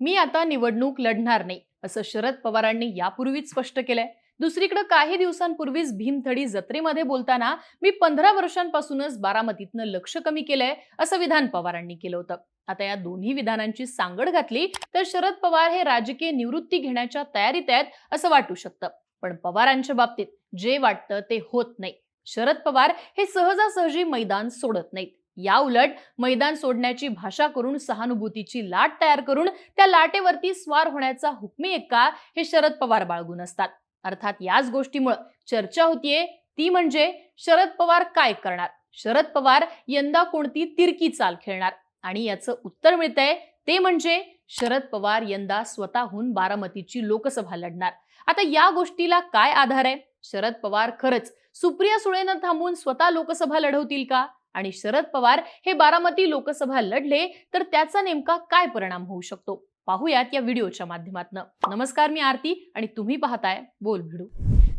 मी आता निवडणूक लढणार नाही असं शरद पवारांनी यापूर्वीच स्पष्ट केलंय. दुसरीकडे काही दिवसांपूर्वीच भीमथडी जत्रेमध्ये बोलताना मी पंधरा वर्षांपासूनच बारामतीतनं लक्ष कमी केलंय असं विधान पवारांनी केलं होतं. आता या दोन्ही विधानांची सांगड घातली तर शरद पवार हे राजकीय निवृत्ती घेण्याच्या तयारीत आहेत असं वाटू शकतं. पण पवारांच्या बाबतीत जे वाटतं ते होत नाही. शरद पवार हे सहजासहजी मैदान सोडत नाहीत. याउलट मैदान सोडण्याची भाषा करून सहानुभूतीची लाट तयार करून त्या लाटेवरती स्वार होण्याचा हुकमी एक्का हे शरद पवार बाळगून असतात. अर्थात याच गोष्टीमुळे चर्चा होतीये ती म्हणजे शरद पवार काय करणार? शरद पवार यंदा कोणती तिरकी चाल खेळणार? आणि याचं उत्तर मिळतंय ते म्हणजे शरद पवार यंदा स्वतःहून बारामतीची लोकसभा लढणार. आता या गोष्टीला काय आधार आहे? शरद पवार खरंच सुप्रिया सुळेनं थांबून स्वतः लोकसभा लढवतील का? आणि शरद पवार हे बारामती लोकसभा लढले तर त्याचा नेमका काय परिणाम होऊ शकतो? पाहूयात या व्हिडिओच्या माध्यमातून. नमस्कार मी आरती आणि तुम्ही पाहताय बोल भिडू.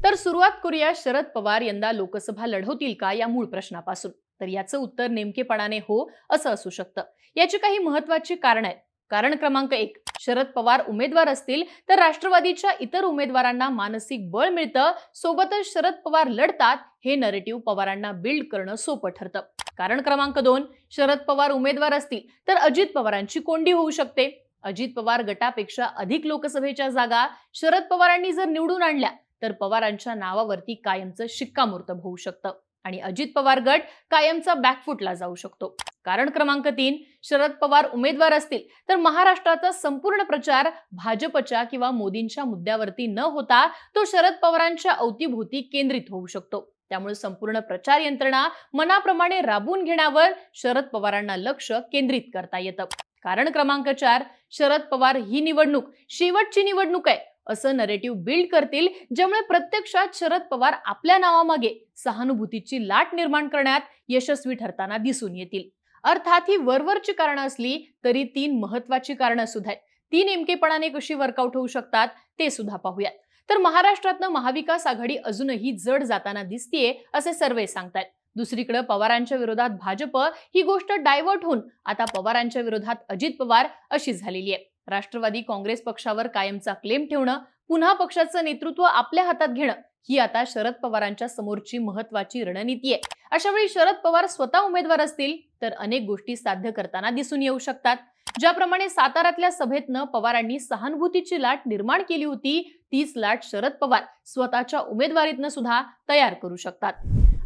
तर सुरुवात करूया शरद पवार यंदा लोकसभा लढवतील का या मूळ प्रश्नापासून? तर याचं उत्तर नेमकेपणाने हो असं असू शकतं. याची काही महत्वाची कारण आहेत. कारण क्रमांक एक शरद पवार उमेदवार असतील तर राष्ट्रवादीच्या इतर उमेदवारांना मानसिक बळ मिळतं सोबतच शरद पवार लढतात हे नरेटिव्ह पवारांना बिल्ड करणं सोपं ठरतं. कारण क्रमांक दोन शरद पवार उमेदवार असतील तर अजित पवारांची कोंडी होऊ शकते. अजित पवार गटापेक्षा अधिक लोकसभेच्या जागा शरद पवारांनी जर निवडून आणल्या तर पवारांच्या नावावरती कायमचं शिक्कामोर्तब होऊ शकतं. आणि अजित पवार गट कायमचा बॅकफुटला जाऊ शकतो. कारण क्रमांक तीन शरद पवार उमेदवार असतील तर महाराष्ट्राचा संपूर्ण प्रचार भाजपच्या किंवा मोदींच्या मुद्द्यावरती न होता तो शरद पवारांच्या अवतीभोवती केंद्रित होऊ शकतो. त्यामुळे संपूर्ण प्रचार यंत्रणा मनाप्रमाणे राबवून घेण्यावर शरद पवारांना लक्ष केंद्रित करता येतं. कारण क्रमांक चार शरद पवार ही निवडणूक शेवटची निवडणूक आहे. असं नरेटिव्ह बिल्ड करतील ज्यामुळे प्रत्यक्षात शरद पवार आपल्या नावामागे सहानुभूतीची लाट निर्माण करण्यात यशस्वी ठरताना दिसून येतील. अर्थात ही वरवरची कारणं असली तरी तीन महत्वाची कारणं सुद्धा आहेत. ती नेमकेपणाने कशी वर्कआउट होऊ शकतात ते सुद्धा पाहूयात. तर महाराष्ट्रातनं महाविकास आघाडी अजूनही जड जाताना दिसतीये असे सर्वे सांगतायत. दुसरीकडे पवारांच्या विरोधात भाजप ही गोष्ट डायव्हर्ट होऊन आता पवारांच्या विरोधात अजित पवार अशी झालेली आहे. राष्ट्रवादी काँग्रेस पक्षावर कायमचा क्लेम ठेवणं पुन्हा पक्षाचं नेतृत्व आपल्या हातात घेणं ही आता शरद पवारांच्या समोरची महत्वाची रणनीती आहे. अशा वेळी शरद पवार स्वतः उमेदवार असतील तर अनेक गोष्टी साध्य करताना दिसून येऊ शकतात. ज्याप्रमाणे साताऱ्यातल्या सभेतनं पवारांनी सहानुभूतीची लाट निर्माण केली होती तीच लाट शरद पवार स्वतःच्या उमेदवारीतनं सुद्धा तयार करू शकतात.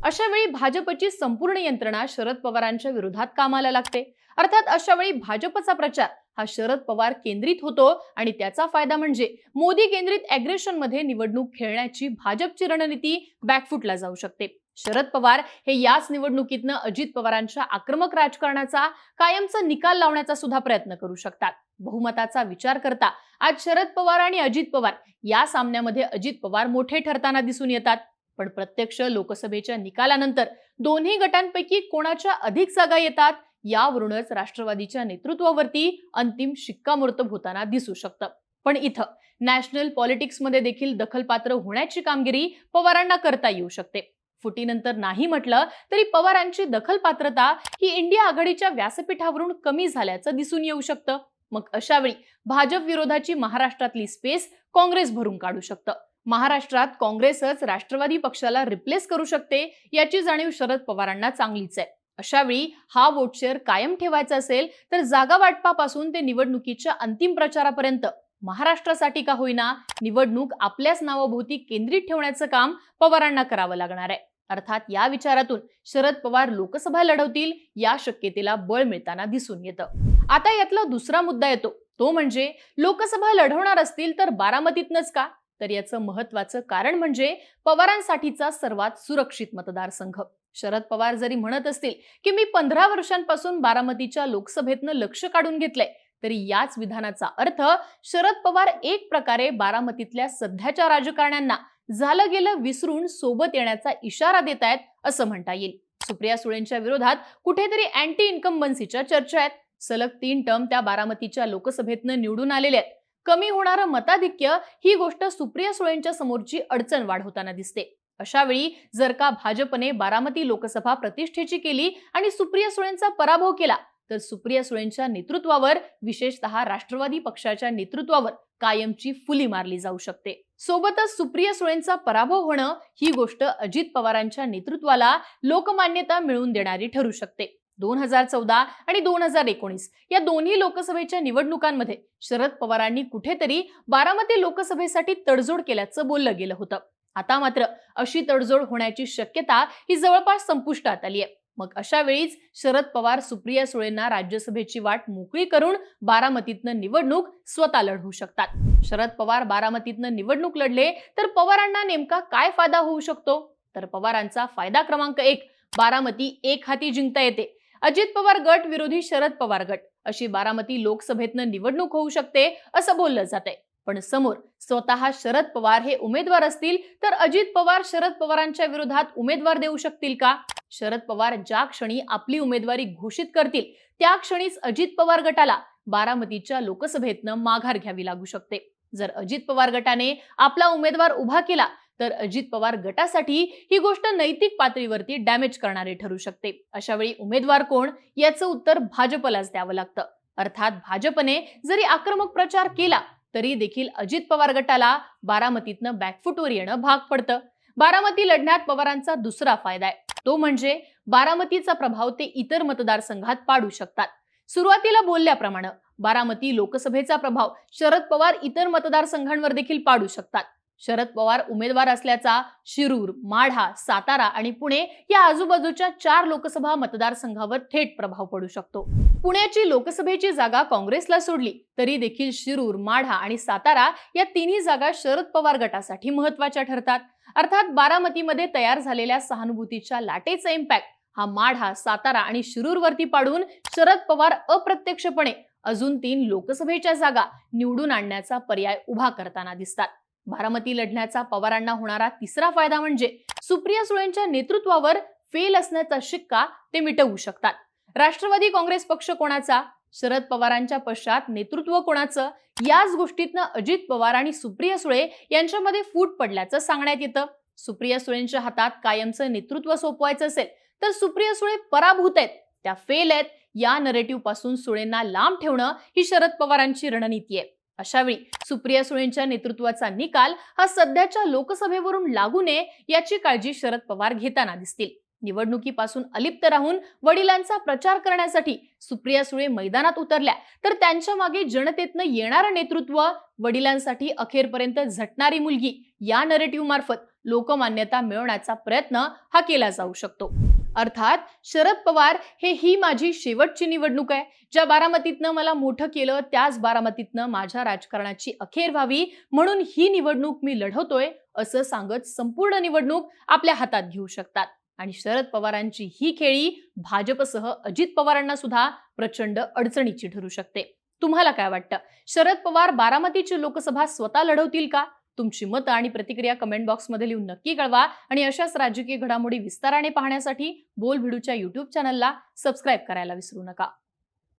अशा वेळी भाजपची संपूर्ण यंत्रणा शरद पवारांच्या विरोधात कामाला लागते. अर्थात अशा वेळी भाजपचा प्रचार हा शरद पवार केंद्रित होतो आणि त्याचा फायदा म्हणजे मोदी केंद्रित अॅग्रेशनमध्ये निवडणूक खेळण्याची भाजपची रणनीती बॅकफुटला जाऊ शकते. शरद पवार हे याच निवडणुकीतनं अजित पवारांच्या आक्रमक राजकारणाचा कायमचा निकाल लावण्याचा सुद्धा प्रयत्न करू शकतात. बहुमताचा विचार करता आज शरद पवार आणि अजित पवार या सामन्यामध्ये अजित पवार मोठे ठरताना दिसून येतात. पण प्रत्यक्ष लोकसभेच्या निकालानंतर दोन्ही गटांपैकी कोणाच्या अधिक जागा येतात? यावरूनच राष्ट्रवादीच्या नेतृत्वावरती अंतिम शिक्कामोर्तब होताना दिसू शकतं. पण इथं नॅशनल पॉलिटिक्समध्ये देखील दखलपात्र होण्याची कामगिरी पवारांना करता येऊ शकते. फुटीनंतर नाही म्हटलं तरी पवारांची दखलपात्रता ही इंडिया आघाडीच्या व्यासपीठावरून कमी झाल्याचं दिसून येऊ शकतं. मग अशा वेळी भाजप विरोधाची महाराष्ट्रातली स्पेस काँग्रेस भरून काढू शकतं. महाराष्ट्रात काँग्रेसच राष्ट्रवादी पक्षाला रिप्लेस करू शकते याची जाणीव शरद पवारांना चांगलीच आहे. अशावेळी हा वोट शेअर कायम ठेवायचा असेल तर जागा वाटपापासून ते निवडणुकीच्या अंतिम प्रचारापर्यंत. महाराष्ट्रासाठी का होईना निवडणूक आपल्याच नावाभोवती केंद्रित ठेवण्याचं काम पवारांना करावं लागणार आहे. अर्थात या विचारातून शरद पवार लोकसभा लढवतील या शक्यतेला बळ मिळताना दिसून येतं. आता यातला दुसरा मुद्दा येतो. तो म्हणजे लोकसभा लढवणार असतील तर बारामतीतनच का? तर याचं महत्वाचं कारण म्हणजे पवारांसाठीचा सर्वात सुरक्षित मतदारसंघ. शरद पवार जरी म्हणत असतील की मी पंधरा वर्षांपासून बारामतीच्या लोकसभेतनं लक्ष काढून घेतलंय तरी याच विधानाचा अर्थ शरद पवार एक प्रकारे बारामतीतल्या सध्याच्या राजकारण्यांना झालं गेलं विसरून सोबत येण्याचा इशारा देत आहेत असं म्हणता येईल. सुप्रिया सुळेंच्या विरोधात कुठेतरी अँटी इन्कम्बन्सीच्या चर्चा आहेत. सलग तीन टर्म त्या बारामतीच्या लोकसभेतनं निवडून आलेले आहेत. कमी होणारं मताधिक्य ही गोष्ट सुप्रिया सुळेंच्या समोरची अडचण वाढवताना दिसते. अशावेळी जर का भाजपने बारामती लोकसभा प्रतिष्ठेची केली आणि सुप्रिया सुळेंचा पराभव केला तर सुप्रिया सुळेंच्या नेतृत्वावर विशेषतः राष्ट्रवादी पक्षाच्या नेतृत्वावर कायमची फुली मारली जाऊ शकते. सोबतच सुप्रिया सुळेंचा पराभव होणं ही गोष्ट अजित पवारांच्या नेतृत्वाला लोकमान्यता मिळवून देणारी ठरू शकते. दोन हजार चौदा आणि दोन हजार एकोणीस या दोन्ही लोकसभेच्या निवडणुकांमध्ये शरद पवारांनी कुठेतरी बारामती लोकसभेसाठी तडजोड केल्याचं बोललं गेलं होतं. आता मात्र अशी तडजोड होण्याची शक्यता ही जवळपास संपुष्टात आली आहे. मग अशा वेळीच शरद पवार सुप्रिया सुळेंना राज्यसभेची वाट मोकळी करून बारामतीतनं निवडणूक स्वतः लढवू शकतात. शरद पवार बारामतीतनं निवडणूक लढले तर पवारांना नेमका काय फायदा होऊ शकतो? तर पवारांचा फायदा क्रमांक एक बारामती एक हाती जिंकता येते. अजित पवार गट विरोधी शरद पवार गट. अशी बारामती लोकसभेतनं निवडणूक होऊ शकते असं बोललं जात आहे पण समोर स्वतः शरद पवार हे उमेदवार असतील तर अजित पवार शरद पवारांच्या विरोधात उमेदवार देऊ शकतील का? शरद पवार ज्या क्षणी आपली उमेदवारी घोषित करतील त्या क्षणीच अजित पवार गटाला बारामतीच्या लोकसभेतनं माघार घ्यावी लागू शकते. जर अजित पवार गटाने आपला उमेदवार उभा केला तर अजित पवार गटासाठी ही गोष्ट नैतिक पातळीवरती डॅमेज करणारी ठरू शकते. अशावेळी उमेदवार कोण याचं उत्तर भाजपलाच द्यावं लागतं. अर्थात भाजपने जरी आक्रमक प्रचार केला तरी देखील अजित पवार गटाला बारामतीतनं बॅकफुटवर येणं भाग पडतं. बारामती लढण्यात पवारांचा दुसरा फायदा आहे. तो म्हणजे बारामतीचा प्रभाव ते इतर मतदारसंघात पाडू शकतात. सुरुवातीला बोलल्याप्रमाणे बारामती लोकसभेचा प्रभाव शरद पवार इतर मतदारसंघांवर देखील पाडू शकतात. शरद पवार उमेदवार असल्याचा शिरूर माढा सातारा आणि पुणे या आजूबाजूच्या चार लोकसभा मतदारसंघावर थेट प्रभाव पडू शकतो. पुण्याची लोकसभेची जागा काँग्रेसला सोडली. तरी देखील शिरूर माढा आणि सातारा या तिन्ही जागा शरद पवार गटासाठी महत्त्वाच्या ठरतात. अर्थात बारामतीमध्ये तयार झालेल्या सहानुभूतीच्या लाटेचा इम्पॅक्ट हा माढा सातारा आणि शिरूरवरती पाडून शरद पवार अप्रत्यक्षपणे अजून तीन लोकसभेच्या जागा निवडून आणण्याचा पर्याय उभा करताना दिसतात. बारामती लढण्याचा पवारांना होणारा तिसरा फायदा म्हणजे सुप्रिया सुळेंच्या नेतृत्वावर फेल असण्याचा शिक्का ते मिटवू शकतात. राष्ट्रवादी काँग्रेस पक्ष कोणाचा? शरद पवारांच्या पश्चात नेतृत्व कोणाचं? याच गोष्टीतनं अजित पवार आणि सुप्रिया सुळे यांच्यामध्ये फूट पडल्याचं सांगण्यात येतं. सुप्रिया सुळेंच्या हातात कायमचं नेतृत्व सोपवायचं असेल तर सुप्रिया सुळे पराभूत आहेत. त्या फेल आहेत. या नरेटिव्हपासून सुळेंना लांब ठेवणं ही शरद पवारांची रणनीती आहे. अशावेळी सुप्रिया सुळेंच्या नेतृत्वाचा निकाल हा सध्याच्या लोकसभेवरून लागू नये याची काळजी शरद पवार घेताना दिसतील. निवडणुकीपासून अलिप्त राहून वडिलांचा प्रचार करण्यासाठी सुप्रिया सुळे मैदानात उतरल्या. तर त्यांच्या मागे जनतेतनं येणारं नेतृत्व वडिलांसाठी अखेरपर्यंत झटणारी मुलगी या नरेटिव्ह मार्फत लोकमान्यता मिळवण्याचा प्रयत्न हा केला जाऊ शकतो. अर्थात शरद पवार हे ही माझी शेवटची निवडणूक आहे. ज्या बारामतीतनं मला मोठं केलं त्याच बारामतीतनं माझ्या राजकारणाची अखेर व्हावी म्हणून ही निवडणूक मी लढवतोय असं सांगत संपूर्ण निवडणूक आपल्या हातात घेऊ शकतात. आणि शरद पवारांची ही खेळी भाजपसह अजित पवारांना सुद्धा प्रचंड अडचणीची ठरू शकते. तुम्हाला काय वाटतं? शरद पवार बारामतीची लोकसभा स्वतः लढवतील का? तुमची मतं आणि प्रतिक्रिया कमेंट बॉक्समध्ये लिहून नक्की कळवा आणि अशाच राजकीय घडामोडी विस्ताराने पाहण्यासाठी बोल भिडूच्या युट्यूब चॅनलला सबस्क्राईब करायला विसरू नका.